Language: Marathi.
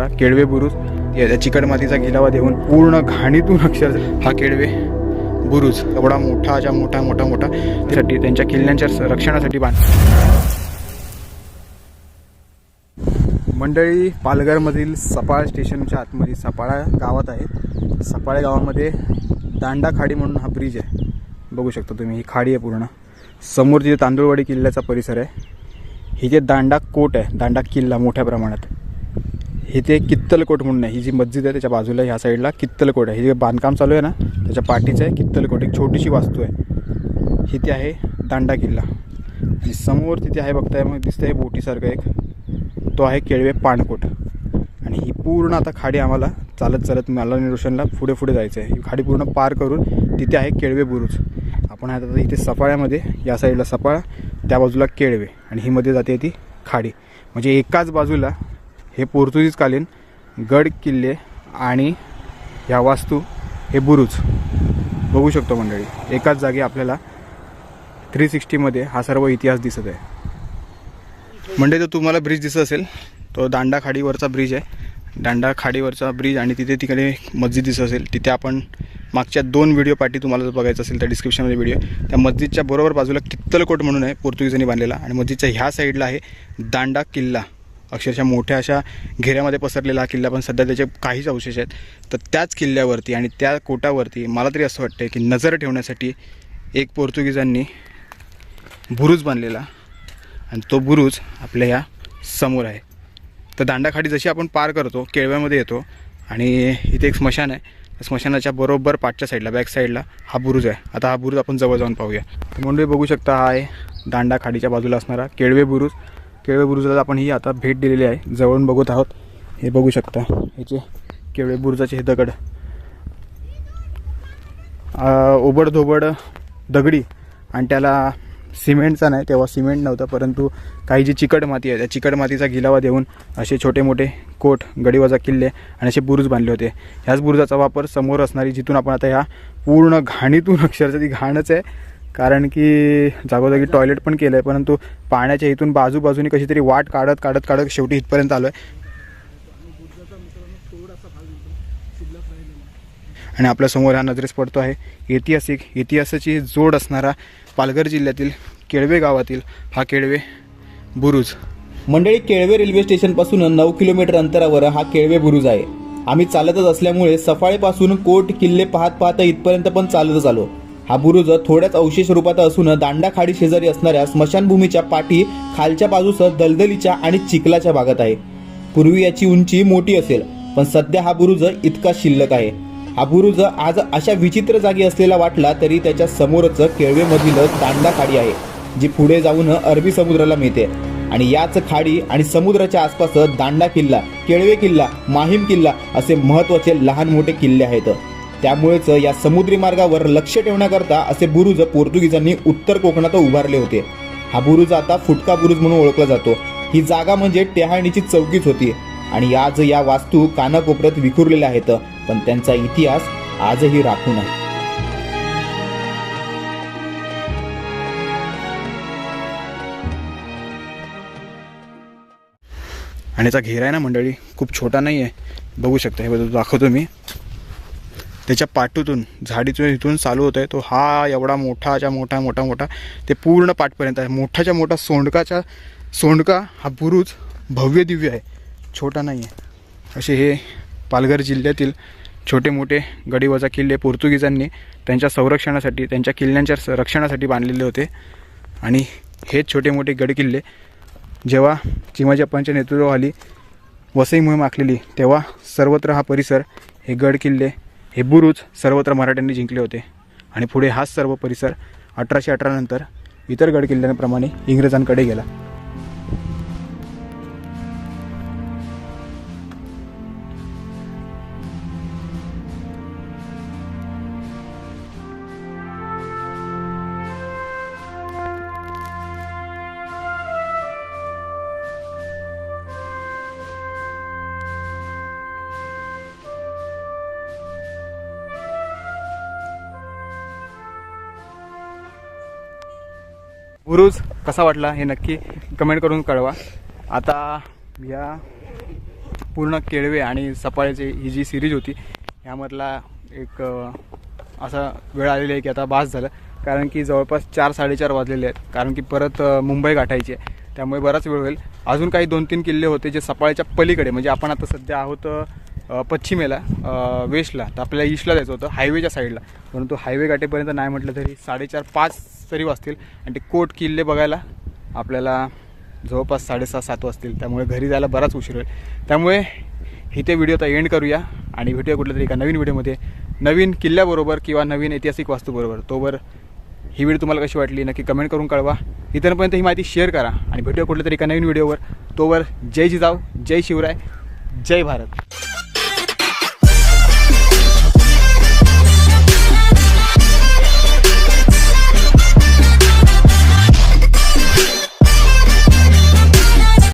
केळवे बुरुज. या चिकट मातीचा गिलावा देऊन पूर्ण घाणीतून अक्षर हा केळवे बुरुज. एवढा मोठा ज्या मोठा मोठा मोठा. त्यासाठी त्यांच्या किल्ल्यांच्या रक्षणासाठी बांध. मंडळी पालघरमधील सपाळ स्टेशनच्या आतमध्ये सपाळा गावात आहे. सपाळे गावामध्ये दांडा खाडी म्हणून हा ब्रिज आहे. बघू शकता तुम्ही ही खाडी आहे पूर्ण. समोर जिथे तांदूळवाडी किल्ल्याचा परिसर आहे इथे दांडा कोट आहे दांडा किल्ला मोठ्या प्रमाणात. इथे कित्तलकोट म्हणून आहे. ही जी मस्जिद आहे त्याच्या बाजूला ह्या साईडला कित्तलकोट आहे. हे जे बांधकाम चालू आहे ना त्याच्या पाठीचं आहे कित्तलकोट. एक छोटीशी वास्तू आहे. इथे आहे दांडा किल्ला. आणि समोर तिथे आहे बघताय मग दिसतंय बोटीसारखं एक. तो आहे केळवे पाणकोट. आणि ही पूर्ण आता खाडी आम्हाला चालत चालत मला निरोशनला पुढे पुढे जायचं आहे ही खाडी पूर्ण पार करून तिथे आहे केळवे बुरुज. आपण आता इथे सफाळ्यामध्ये या साईडला सफाळा त्या बाजूला केळवे. आणि ही मध्ये जाते ती खाडी. म्हणजे एकाच बाजूला हे पोर्तुगीजकालीन गड किल्ले आणि ह्या वास्तू हे बुरुज. बघू शकतो मंडळी एकाच जागी आपल्याला थ्री सिक्स्टीमध्ये हा सर्व इतिहास दिसत आहे. म्हणजे तो तुम्हाला ब्रिज दिसत असेल. तो दांडा खाडीवरचा ब्रिज आहे. दांडा खाडीवरचा ब्रिज आणि तिथे तिकडे मस्जिद दिसत असेल. तिथे आपण मागच्या दोन व्हिडिओ पाठी तुम्हाला जर बघायचं असेल तर डिस्क्रिप्शनमध्ये व्हिडिओ त्या मस्जिदच्या बरोबर बाजूला कित्तलकोट म्हणून आहे पोर्तुगीजांनी बांधलेला. आणि मस्जिदच्या ह्या साईडला आहे दांडा किल्ला. अक्षरशः मोठ्या अशा घेऱ्यामध्ये पसरलेला हा किल्ला पण सध्या त्याचे काहीच अवशेष आहेत. तर त्याच किल्ल्यावरती आणि त्या कोटावरती मला तरी असं वाटतं की नजर ठेवण्यासाठी एक पोर्तुगीजांनी बुरुज बांधलेला आणि तो बुरुज आपल्या ह्या समोर आहे. तर दांडाखाडी जशी आपण पार करतो केळव्यामध्ये येतो आणि इथे एक स्मशान आहे. स्मशानाच्या बरोबर पाठच्या साईडला बॅक साईडला हा बुरुज आहे. आता हा बुरुज आपण जवळ जाऊन पाहूया. तर मंडळी बघू शकता हा आहे दांडा खाडीच्या बाजूला असणारा केळवे बुरुज. केळवे बुरुजाला आपण ही आता भेट दिलेली आहे. जवळून बघत आहोत. हे बघू शकता. ह्याचे केळवे बुरुजाचे हे दगड. ओबडधोबड दगडी आणि त्याला सिमेंटचा नाही तेव्हा सिमेंट नव्हतं परंतु काही जी चिकट माती आहे त्या चिकट मातीचा गिलावा देऊन असे छोटे मोठे कोट गडीवाजा किल्ले आणि असे बुरुज बांधले होते. ह्याच बुरुजाचा वापर समोर असणारी जिथून आपण आता ह्या पूर्ण घाणीतून अक्षरशः ती घाणच आहे कारण की जागोजागी टॉयलेट पण केलं आहे परंतु पाण्याच्या इथून बाजूबाजूने कशी तरी वाट काढत काढत काढत शेवटी इथपर्यंत आलो आहे आणि आपल्यासमोर हा नजरेस पडतो आहे. ऐतिहासिक इतिहासाची जोड असणारा पालघर जिल्ह्यातील केळवे गावातील हा केळवे बुरुज. मंडळी केळवे रेल्वे स्टेशनपासून नऊ किलोमीटर अंतरावर हा केळवे बुरुज आहे. आम्ही चालतच असल्यामुळे सफाळेपासून कोट किल्ले पाहत पाहत इथपर्यंत पण चालतच आलो. हा बुरुज थोड्याच अवशेष रूपात असून दांडा खाडी शेजारी असणाऱ्या स्मशानभूमीच्या पाठी खालच्या बाजूस दलदलीच्या आणि चिखलाच्या भागात आहे. पूर्वी याची उंची मोठी असेल पण सध्या हा बुरुज इतका शिल्लक आहे. हा बुरुज आज अशा विचित्र जागी असलेला वाटला तरी त्याच्या समोरच केळवेमधील दांडा खाडी आहे जी पुढे जाऊन अरबी समुद्राला मिळते. आणि याच खाडी आणि समुद्राच्या आसपास दांडा किल्ला केळवे किल्ला माहीम किल्ला असे महत्त्वाचे लहान मोठे किल्ले आहेत. त्यामुळेच या समुद्री मार्गावर लक्ष ठेवण्याकरता असे बुरुज पोर्तुगीजांनी उत्तर कोकणात उभारले होते. हा बुरुज आता फुटका बुरुज म्हणून ओळखला जातो. ही जागा म्हणजे टेहाणीची चौकीच होती आणि आज या वास्तू कानाकोपऱ्यात विखुरलेल्या आहेत. पण त्यांचा इतिहास आजही राखून आहे आणि याचा घेरा आहे ना मंडळी? खूप छोटा नाही आहे बघू शकता. हे बघू दाखवतो मी. त्याच्या पाठीतून झाडीतून इथून चालू होतो आहे तो हा एवढा मोठाच्या मोठा मोठा मोठा ते पूर्ण पाठपर्यंत आहे. मोठाच्या मोठा सोंडकाच्या सोंडका हा बुरुज भव्य दिव्य आहे. छोटा नाही आहे असे हे पालघर जिल्ह्यातील छोटे मोठे गडीवजा किल्ले पोर्तुगीजांनी त्यांच्या संरक्षणासाठी त्यांच्या किल्ल्यांच्या रक्षणासाठी बांधलेले होते. आणि हेच छोटे मोठे गडकिल्ले जेव्हा चिमाजी नेतृत्वाखाली वसई मोहीम आखलेली तेव्हा सर्वत्र हा परिसर हे गड किल्ले हे बुरुज सर्वत्र मराठ्यांनी जिंकले होते. आणि पुढे हाच सर्व परिसर अठराशे अठरानंतर इतर गड किल्ल्यांप्रमाणे इंग्रजांकडे गेला. बुरुज कसा वाटला हे नक्की कमेंट करून कळवा. आता या पूर्ण केळवे आणि सपाळ्याची ही जी सिरीज होती ह्यामधला एक असा वेळ आलेली आहे की आता बास झालं. कारण की जवळपास चार साडेचार वाजलेले आहेत. कारण की परत मुंबई गाठायची आहे. त्यामुळे बराच वेळ होईल. अजून काही दोन तीन किल्ले होते जे सपाळ्याच्या पलीकडे म्हणजे आपण आता सध्या आहोत पश्चिमेला वेस्टला तर आपल्याला ईस्टला जायचं होतं हायवेच्या साईडला परंतु हायवे गाठेपर्यंत नाही म्हटलं तरी साडेचार पाच तरी वाजतील आणि ते कोट किल्ले बघायला आपल्याला जवळपास साडेसहा सात वाजतील. त्यामुळे घरी जायला बराच उशीर होईल. त्यामुळे इथे व्हिडिओ आता एंड करूया. आणि भेटूया कुठल्या तरी एका नवीन व्हिडिओमध्ये. नवीन किल्ल्याबरोबर किंवा नवीन ऐतिहासिक वास्तूबरोबर. तोवर ही व्हिडिओ तुम्हाला कशी वाटली नक्की कमेंट करून कळवा. इतरपर्यंत ही माहिती शेअर करा. आणि भेटूया कुठल्या तरी एका नवीन व्हिडिओवर. तोवर जय जिजाऊ जय शिवराय जय भारत.